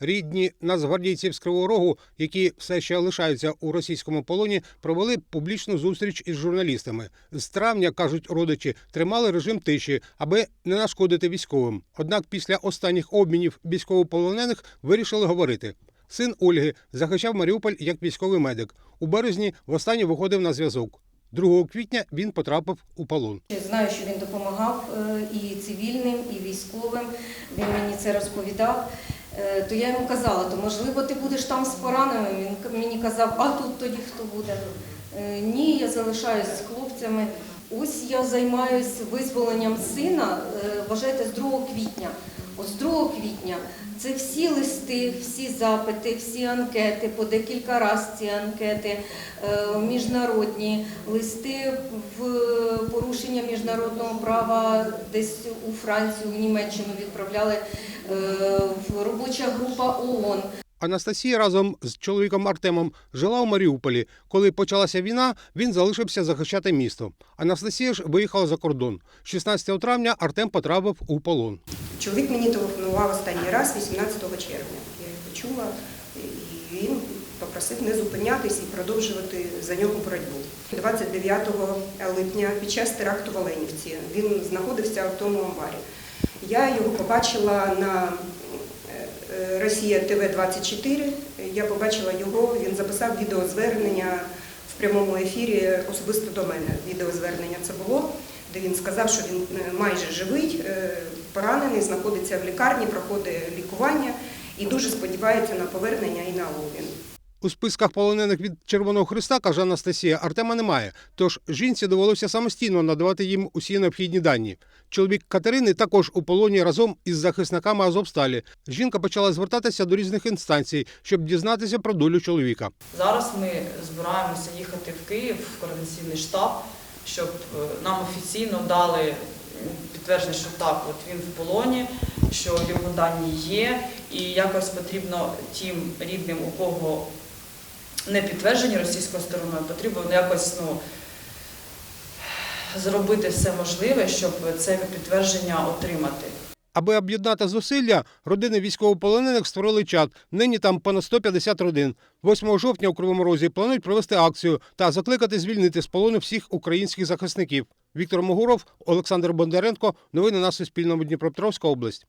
Рідні нацгвардійців з Кривого Рогу, які все ще лишаються у російському полоні, провели публічну зустріч із журналістами. З травня кажуть родичі, тримали режим тиші, аби не нашкодити військовим. Однак після останніх обмінів військовополонених вирішили говорити. Син Ольги захищав Маріуполь як військовий медик. У березні востаннє виходив на зв'язок. 2 квітня він потрапив у полон. Я Знаю, що він допомагав е, і цивільним, і військовим. Він мені це розповідав. Е, То я йому казала, то можливо ти будеш там з пораненими. Він мені казав, а тут тоді хто буде? Е, Ні, я залишаюсь з хлопцями. Ось я займаюся визволенням сина, е, вважайте, з 2 квітня. От з 2 квітня це всі листи, всі запити, всі анкети, по декілька разів ці анкети, міжнародні листи в порушення міжнародного права десь у Францію, у Німеччину відправляли в робоча група ООН. Анастасія разом з чоловіком Артемом жила у Маріуполі. Коли почалася війна, він залишився захищати місто. Анастасія ж виїхала за кордон. 16 травня Артем потрапив у полон. Чоловік мені телефонував останній раз 18 червня. Я його чула, і він попросив не зупинятись і продовжувати за нього боротьбу. 29 липня під час теракту в Оленівці він знаходився в тому амбарі. Я його побачила на е, е, Росія ТВ 24. Я побачила його, він записав відеозвернення в прямому ефірі особисто до мене. Відеозвернення це було, де він сказав, що він е, майже живий, поранений, знаходиться в лікарні, проходить лікування і дуже сподівається на повернення і на обмін. У списках полонених від Червоного Христа, каже Анастасія, Артема немає. Тож жінці довелося самостійно надавати їм усі необхідні дані. Чоловік Катерини також у полоні разом із захисниками Азовсталі. Жінка почала звертатися до різних інстанцій, щоб дізнатися про долю чоловіка. Зараз ми збираємося їхати в Київ в координаційний штаб, щоб е, нам офіційно дали підтвердження, що так, от він в полоні, що його дані є, і якось потрібно тим рідним, у кого не підтверджені російською стороною, потрібно якось ну, зробити все можливе, щоб це підтвердження отримати. Аби об'єднати зусилля, родини військовополонених створили чат. Нині там понад 150 родин. 8 жовтня у Кривому Розі планують провести акцію та закликати звільнити з полону всіх українських захисників. Віктор Могуров, Олександр Бондаренко. Новини на Суспільному Дніпропетровська область.